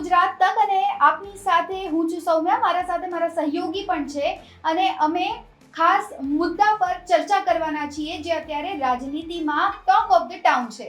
ગુજરાત તક અને આપની સાથે હું છું સૌમ્યા. મારા સાથે મારા સહયોગી પણ છે અને અમે ખાસ મુદ્દા પર ચર્ચા કરવાના છીએ જે અત્યારે રાજનીતિમાં ટોક ઓફ ધ ટાઉન છે.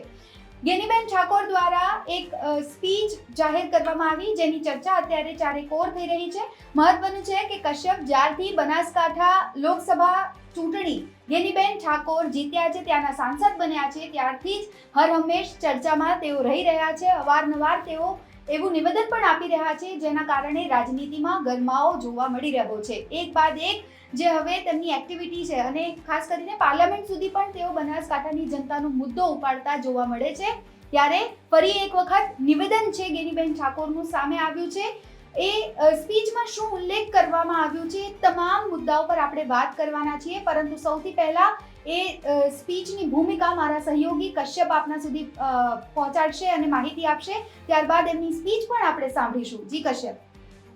ગેનીબેન ઠાકોર દ્વારા એક સ્પીચ જાહેર કરવામાં આવી જેની ચર્ચા અત્યારે ચારે કોર થઈ રહી છે. મહત્વનું છે કે કશ્યપ જ્યારથી બનાસકાંઠા લોકસભા ચૂંટણી ગેનીબેન ઠાકોર જીત્યા છે, ત્યાંના સાંસદ બન્યા છે, ત્યારથી જ હર હંમેશ ચર્ચામાં તેઓ રહી રહ્યા છે. અવારનવાર તેઓ એવું નિવેદન પણ આપી રહ્યા છે, જેના કારણે રાજનીતિમાં ગરમાવો જોવા મળી રહ્યો છે. એક બાદ એક, જે હવે તેમની એક્ટિવિટી છે અને ખાસ કરીને પાર્લામેન્ટ સુધી પણ તેઓ બનાસકાંઠાની જનતાનો મુદ્દો ઉપાડતા જોવા મળે છે. ત્યારે ફરી એક વખત નિવેદન છે ગેનીબેન ઠાકોરનું સામે આવ્યું છે. એ સ્પીચમાં શું ઉલ્લેખ કરવામાં આવ્યું છે તમામ મુદ્દાઓ પર આપણે વાત કરવાના છીએ. પરંતુ સૌથી પહેલા એ સ્પીચની ભૂમિકા મારા સહયોગી કશ્યપ આપના સુધી પહોંચાડશે અને માહિતી આપશે. ત્યારબાદ એમની સ્પીચ પણ આપણે સાંભળીશું. જી કશ્યપ.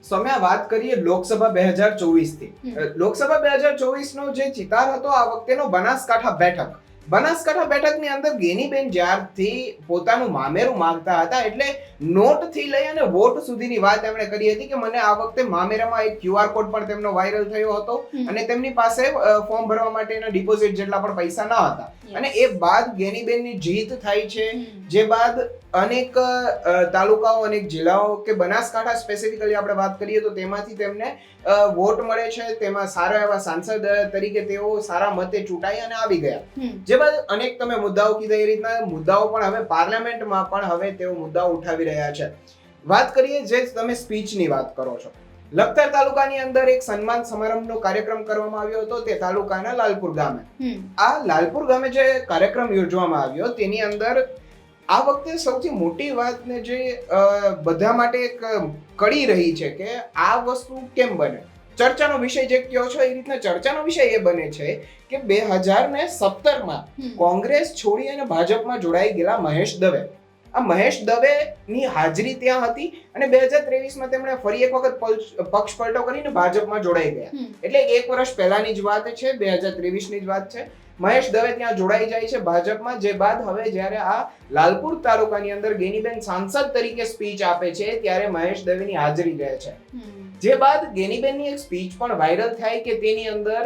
સમય વાત કરીએ લોકસભા બે હજાર ચોવીસથી લોકસભા બે હજાર ચોવીસ નો જે ચિતાર હતો આ વખતેનો બનાસકાંઠા બેઠક. બનાસકાંઠા બેઠકની અંદર ગેનીબેન જ્યારથી પોતાનું મામેરું માંગતા હતા એટલે નોટથી લઈ અને વોટ સુધીની વાત એમણે કરી હતી કે મને આ વખતે મામેરામાં એક ક્યુઆર કોડ પણ તેમનો વાયરલ થયો હતો અને તેમની પાસે ફોર્મ ભરવા માટેના ડિપોઝિટ જેટલા પણ પૈસા ન હતા. અને એ બાદ ગેનીબેનની જીત થાય છે. જે બાદ અનેક તાલુકાઓ અનેક જિલ્લાઓ કે બનાસકાંઠા સ્પેસિફિકલી આપણે વાત કરીએ તો તેમાંથી તેમને વોટ મળે છે તેમાં સારા એવા સાંસદ તરીકે તેઓ સારા મતે ચૂંટાઈ અને આવી ગયા. જે બાદ અનેક તમે મુદ્દાઓ કીધા એ રીતના મુદ્દાઓ પણ હવે પાર્લામેન્ટમાં પણ હવે તેઓ મુદ્દાઓ ઉઠાવી રહ્યા છે. વાત કરીએ જે તમે સ્પીચની વાત કરો છો. લખતર તાલુકાની અંદર એક સન્માન સમારંભનો કાર્યક્રમ કરવામાં આવ્યો હતો તે તાલુકાના લાલપુર ગામે. આ લાલપુર ગામે જે કાર્યક્રમ યોજવામાં આવ્યો તેની અંદર આ વખતે સૌથી મોટી વાત ને જે બધા માટે એક કડી રહી છે કે આ વસ્તુ કેમ બને? ચર્ચાનો વિષય જે કહો છો એ રીતના ચર્ચાનો વિષય એ બને છે કે બે હજાર ને સત્તરમાં માં કોંગ્રેસ છોડી અને ભાજપમાં જોડાઈ ગયેલા મહેશ દવે. આ મહેશ દવેની હાજરી ત્યાં હતી અને બે હજાર ત્રેવીસમાં તેમણે ફરી એક વખત પક્ષ પલટો કરીને ભાજપમાં જોડાઈ ગયા. એટલે એક વર્ષ પહેલાની જ વાત છે બે હજાર ત્રેવીસની જ વાત છે. મહેશ દવે ત્યાં જોડાઈ જાય છે ભાજપમાં. જે બાદ હવે જ્યારે આ લાલપુર તાલુકાની અંદર ગેનીબેન સાંસદ તરીકે સ્પીચ આપે છે ત્યારે મહેશ દવેની હાજરી રહે છે. જે બાદ ગેનીબેનની એક સ્પીચ પણ વાયરલ થાય કે તેની અંદર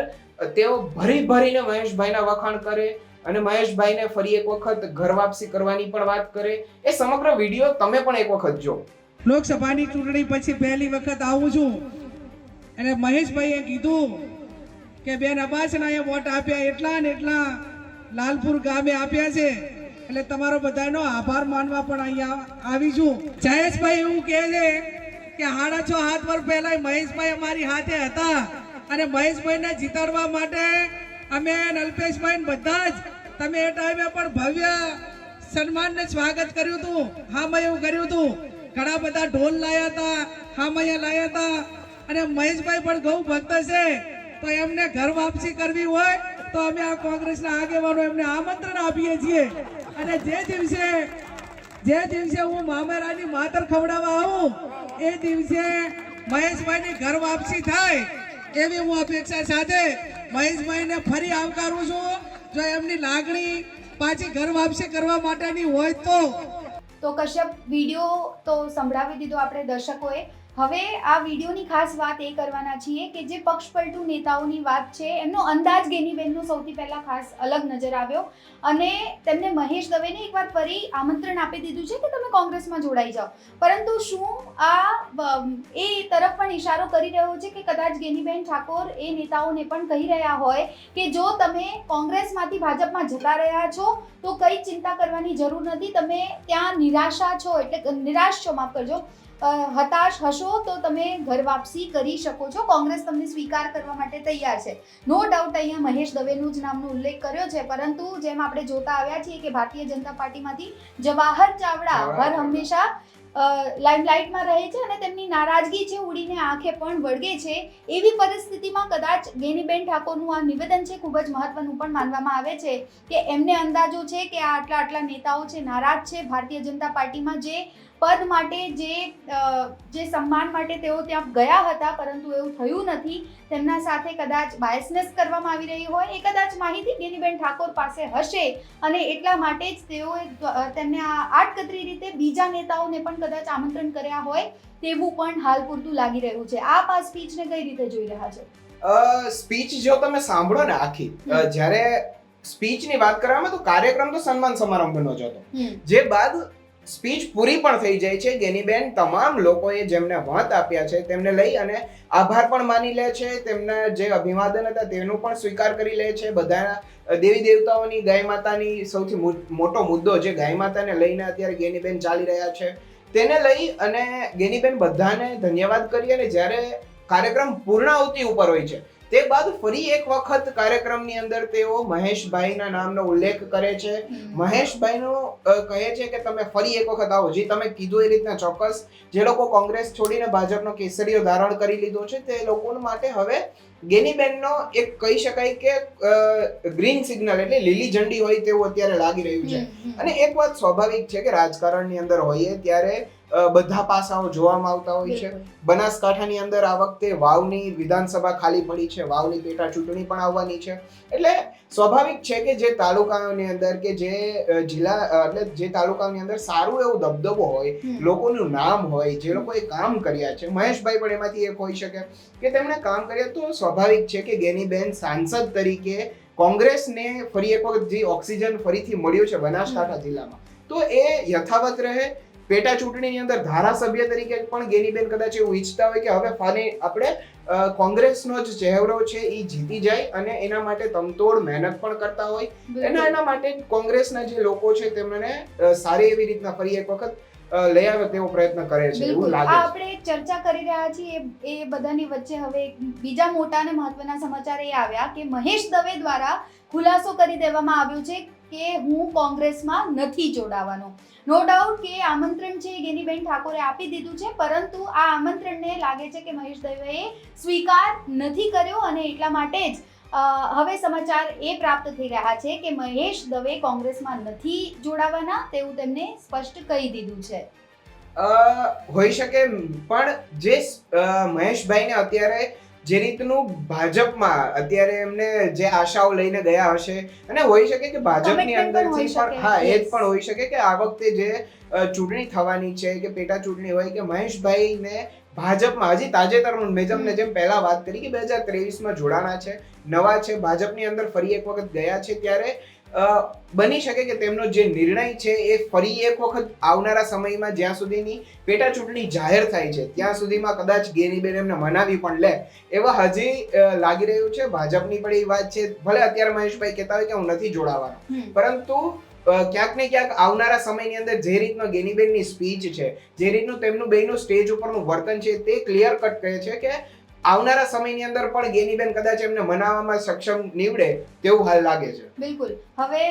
તેઓ ભરી ભરીને મહેશભાઈના વખાણ કરે અને મહેશભાઈને ફરી એક વખત ઘર વાપસી કરવાની પણ વાત કરે. એ સમગ્ર વીડિયો તમે પણ એક વખત જો લોકસભાની ચૂંટણી પછી પહેલી વખત આવું છું. અને મહેશભાઈએ કીધું કે બેન અબાસનાએ વોટ આપ્યા એટલા ને એટલા લાલપુર ગામે આપ્યા છે. એટલે તમારો બધાનો આભાર માનવા પણ અહીંયા આવી છું. જયેશભાઈ એવું કહે છે કે સાડા છ હાથ વર્ષ પહેલા મહેશભાઈ અમારી હાથે હતા અને મહેશભાઈને જીતાડવા માટે અમે અલ્પેશભાઈ બધા જ તમે એ ટાઈમે પણ ભવ્ય સન્માનને સ્વાગત કર્યું હતું. હા એવું કર્યું હતું. ઘણા બધા ઢોલ લાયા હતા હામૈયા લાયા હતા. અને મહેશભાઈ પણ ગૌ ભક્ત છે. તો એમને ઘર વાપસી કરવી હોય તો અમે આ કોંગ્રેસના આગેવાનો એમને આમંત્રણ આપીએ છીએ. અને જે દિવસે જે દિવસે હું મામેરાની માતર ખવડાવવા આવું, એ દિવસે મહેશભાઈની ઘર વાપસી થાય એવી હું અપેક્ષા સાથે મહેશભાઈને ફરી આવકારું છું. જો એમની લાગણી પાછી ઘર વાપસી કરવા માટેની હોય તો. તો કશ્યપ, વીડિયો તો સંભળાવી દીધો આપણે દર્શકોએ. હવે આ વિડીયોની ખાસ વાત એ કરવાના છીએ કે જે પક્ષપલટુ નેતાઓની વાત છે, એમનો અંદાજ ગેનીબેનનો સૌથી પહેલા ખાસ અલગ નજર આવ્યો. અને તેમને મહેશ દવેને એકવાર ફરી આમંત્રણ આપી દીધું છે કે તમે કોંગ્રેસમાં જોડાઈ જાઓ. પરંતુ શું આ એ તરફ પણ ઇશારો કરી રહ્યો છે કે કદાચ ગેનીબેન ઠાકોર એ નેતાઓને પણ કહી રહ્યા હોય કે જો તમે કોંગ્રેસમાંથી ભાજપમાં જતા રહ્યા છો, તો કંઈ ચિંતા કરવાની જરૂર નથી. તમે ત્યાં નિરાશા છો એટલે નિરાશ છો, માફ કરજો. હતાશ હશો તો તમે ઘર વાપસી કરી શકો છો. કોંગ્રેસ તમને સ્વીકાર કરવા માટે તૈયાર છે. નો ડાઉટ અહીંયા મહેશ દવેનું જ નામનો ઉલ્લેખ કર્યો છે. પરંતુ જેમ આપણે જોતા આવ્યા છીએ કે ભારતીય જનતા પાર્ટીમાંથી જવાહર ચાવડા. હર હંમેશા લાઇમલાઇટમાં રહે છે અને તેમની નારાજગી છે ઉડીને આંખે પણ વળગે છે. એવી પરિસ્થિતિમાં કદાચ ગેનીબેન ઠાકોરનું આ નિવેદન છે ખૂબ જ મહત્વનું પણ માનવામાં આવે છે કે એમને અંદાજો છે કે આ આટલા આટલા નેતાઓ છે નારાજ છે. ભારતીય જનતા પાર્ટીમાં જે પદ માટે જે જે સન્માન માટે તેઓ ત્યાં ગયા હતા પરંતુ એવું થયું નથી. તેમના સાથે કદાચ બાયસનેસ કરવામાં આવી રહી હોય એ કદાચ માહિતી ગેનીબેન ઠાકોર પાસે હશે. અને એટલા માટે જ તેઓએ તેમને આ આડકતરી રીતે બીજા નેતાઓને પણ કદાચ આમંત્રણ કર્યા હોય તેવું પણ હાલ પૂરતું લાગી રહ્યું છે. આપ આ સ્પીચને કઈ રીતે જોઈ રહ્યા છો? સ્પીચ જો તમે સાંભળો ને આખી જ્યારે સ્પીચની વાત કરવામાં તો કાર્યક્રમ તો સન્માન સમારંભનો જ હતો. જે બાદ સ્પીચ પૂરી પણ થઈ જાય છે. ગેનીબેન તમામ લોકોએ જેમને મત આપ્યા છે તેમને લઈ અને આભાર પણ માની લે છે. તેમના જે અભિવાદન હતા તેનું પણ સ્વીકાર કરી લે છે. બધા દેવી દેવતાઓની, ગાય માતાની સૌથી મોટો મુદ્દો જે ગાય માતાને લઈને અત્યારે ગેનીબેન ચાલી રહ્યા છે તેને લઈ અને ગેનીબેન બધાને ધન્યવાદ કરી અને જ્યારે કાર્યક્રમ પૂર્ણાહુતિ ઉપર હોય છે તે બાદ ફરી એક વખત કાર્યક્રમની અંદર તેઓ મહેશભાઈના નામનો ઉલ્લેખ કરે છે. મહેશભાઈનો કહે છે કે તમે ફરી એક વખત આવો જે તમે કીધું એ રીતના ચોક્કસ જે લોકો કોંગ્રેસ છોડીને ભાજપનો કેસરીઓ ધારણ કરી લીધો છે તે લોકો માટે હવે ગેનીબેનનો એક કહી શકાય કે ગ્રીન સિગ્નલ એટલે લીલી ઝંડી હોય તેવું અત્યારે લાગી રહ્યું છે. અને એક વાત સ્વાભાવિક છે કે રાજકારણની અંદર હોઈએ ત્યારે બધા પાસાઓ જોવામાં આવતા હોય છે. બનાસકાંઠાની અંદર આ વખતે વાવની વિધાનસભા ખાલી પડી છે. વાવની પેટા ચૂંટણી પણ આવવાની છે. એટલે સ્વાભાવિક છે કે જે તાલુકાઓની અંદર કે જે જિલ્લા એટલે જે તાલુકાઓની અંદર સારું એવું દબદબો હોય લોકોનું નામ હોય જે લોકોએ કામ કર્યા છે. મહેશભાઈ પણ એમાંથી એક હોઈ શકે કે તેમણે કામ કર્યા તો સ્વાભાવિક છે કે ગેનીબેન સાંસદ તરીકે કોંગ્રેસને ફરી એક વખત જે ઓક્સિજન ફરીથી મળ્યો છે બનાસકાંઠા જિલ્લામાં. તો એ યથાવત રહે પેટા ચૂંટણીની અંદર ધારાસભ્ય તરીકે પણ ગેનીબેન કદાચ એવું ઈચ્છતા હોય કે હવે ફાને આપણે કોંગ્રેસનો જ ચહેરો છે એ જીતી જાય અને એના માટે તમતોડ મહેનત પણ કરતા હોય. એના એના માટે કોંગ્રેસના જે લોકો છે તેમને સારી એવી રીતના ફરી એક વખત લઈ આવે તેવો પ્રયત્ન કરે છે એવું લાગે છે. આપણે ચર્ચા કરી રહ્યા છીએ એ એ બધાની વચ્ચે હવે બીજા મોટા અને મહત્વના સમાચાર એ આવ્યા કે મહેશ દવે દ્વારા ખુલાસો કરી દેવામાં આવ્યો છે. કે હું કોંગ્રેસમાં નથી જોડાવાનો. નો ડાઉટ કે આમંત્રણ છે ગેનીબેન ઠાકોરે આપી દીધું છે, પરંતુ આ આમંત્રણને લાગે છે કે મહેશ દવેએ સ્વીકાર નથી કર્યો અને એટલા માટે જ હવે સમાચાર એ પ્રાપ્ત થઈ રહ્યા છે કે મહેશ દવે કોંગ્રેસમાં નથી જોડાવાના તેવું તેમને સ્પષ્ટ કહી દીધું છે. હોઈ શકે પણ જે મહેશભાઈને અત્યારે જે રીતનું ભાજપમાં અત્યારે એમને જે આશાઓ લઈને ગયા હશે અને હોઈ શકે કે ભાજપની અંદરથી પણ હા એ જ પણ હોઈ શકે કે આ વખતે જે ચૂંટણી થવાની છે કે પેટા ચૂંટણી હોય કે મહેશભાઈને ભાજપમાં હજી તાજેતરમાં મેં તમને જેમ પહેલા વાત કરી કે બે હજાર ત્રેવીસમાં જોડાણા છે નવા છે ભાજપની અંદર ફરી એક વખત ગયા છે ત્યારે બની શકે કે તેમનો જે નિર્ણય છે એ ફરી એક વખત આવનારા સમયમાં જ્યાં સુધીની પેટા ચૂંટણી જાહેર થાય છે ત્યાં સુધીમાં કદાચ ગેનીબેન એમને મનાવી પણ લે. એવા હજી લાગી રહ્યું છે ભાજપની પણ એ વાત છે. ભલે અત્યારે મહેશભાઈ કહેતા હોય કે હું નથી જોડાવાનો. પરંતુ ક્યાંક ને ક્યાંક આવનારા સમયની અંદર જે રીતનો ગેનીબેનની સ્પીચ છે જે રીતનું તેમનું બેનું સ્ટેજ ઉપરનું વર્તન છે તે ક્લિયર કટ કહે છે કે આવનારા સમયની અંદર પણ ગેનીબેન કદાચ એમને મનાવવામાં સક્ષમ નીવડે તેવું હાલ લાગે છે. બિલકુલ. હવે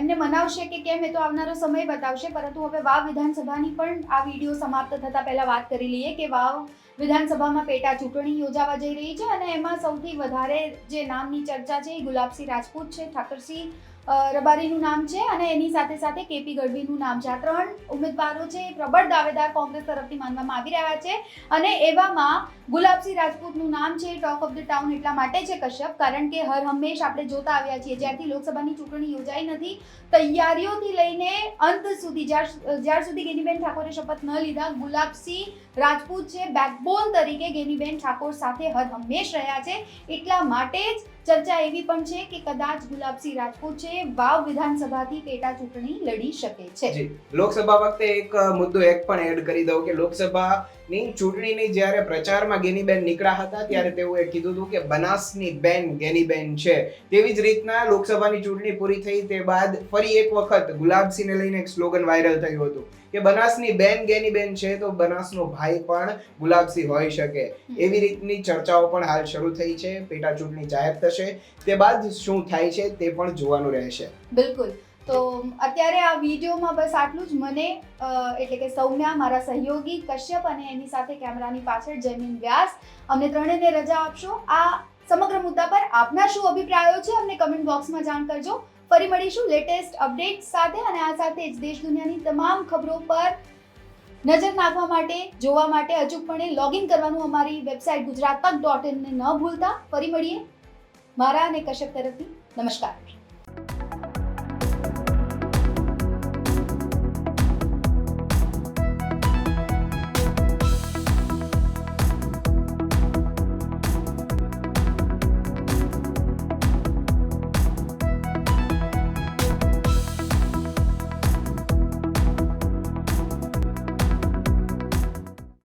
એમને મનાવશે કે કેમ એ તો આવનારો સમય બતાવશે, પરંતુ હવે વાવ વિધાનસભાની પણ આ વીડિયો સમાપ્ત થતા પહેલા વાત કરી લઈએ કે વાવ વિધાનસભામાં પેટા ચૂંટણી યોજાવા જઈ રહી છે અને એમાં સૌથી વધારે જે નામની ચર્ચા છે એ ગુલાબસિંહ રાજપૂત છે, ઠાકરસિંહ રબારીનું નામ છે અને એની સાથે સાથે કેપી ગઢવીનું નામ છે. આ ત્રણ ઉમેદવારો છે એ પ્રબળ દાવેદાર કોંગ્રેસ તરફથી માનવામાં આવી રહ્યા છે અને એવામાં ગુલાબસિંહ રાજપૂતનું નામ છે ટોક ઓફ ધ ટાઉન એટલા માટે છે કશ્યપ, કારણ કે હર હંમેશ આપણે જોતા આવ્યા છીએ. જ્યારથી લોકસભાની ચૂંટણી યોજાઈ નથી, તૈયારીઓથી લઈને અંત સુધી, જ્યાર સુધી ગેનીબેન ઠાકોરે શપથ ન લીધા, ગુલાબસિંહ રાજપૂત છે બેકબોન તરીકે ગેનીબેન ઠાકોર સાથે હર હંમેશ રહ્યા છે. એટલા માટે જ ચર્ચા એવી પણ છે કે કદાચ ગુલાબસિંહ રાજપૂત છે, વાવ વિધાનસભાથી પેટા ચૂંટણી લડી શકે છે. લોકસભા વખતે એક મુદ્દો એક પણ એડ કરી દઉં કે લોકસભાની ચૂંટણીની જ્યારે પ્રચારમાં ગેનીબેન નીકળ્યા હતા, ત્યારે તેઓએ કીધું હતું કે બનાસની બેન ગેનીબેન છે. તેવી જ રીતના લોકસભાની ચૂંટણી પૂરી થઈ તે બાદ ફરી એક વખત ગુલાબસિંહને લઈને એક સ્લોગન વાયરલ થયું હતું. કે બનાસની બેન ગેનીબેન છે તો બનાસનો ભાઈ પણ ગુલાબસિંહ હોઈ શકે. એવી રીતની ચર્ચાઓ પણ હાલ શરૂ થઈ છે. પેટા ચૂંટણી જાહેર થશે. તે બાદ શું થાય છે તે પણ જોવાનું રહેશે. બિલકુલ. તો અત્યારે આ વિડીયોમાં બસ આટલું જ. મને એટલે કે સૌમ્યા મારા સહયોગી કશ્યપ અને એની સાથે કેમેરાની પાછળ જમીન વ્યાસ અમને ત્રણેયને રજા આપશો. આ સમગ્ર મુદ્દા પર આપના શું અભિપ્રાયો છે અમને કમેન્ટ બોક્સમાં જાણ કરજો. ફરી મળીશું લેટેસ્ટ અપડેટ સાથે અને આ સાથે જ દેશ દુનિયાની તમામ ખબરો પર નજર નાખવા માટે, જોવા માટે અચૂકપણે લોગિન કરવાનું અમારી વેબસાઇટ ગુજરાત તક ડોટ ઇનને ન ભૂલતા. ફરી મળીએ. મારા અને કશ્યપ તરફથી નમસ્કાર.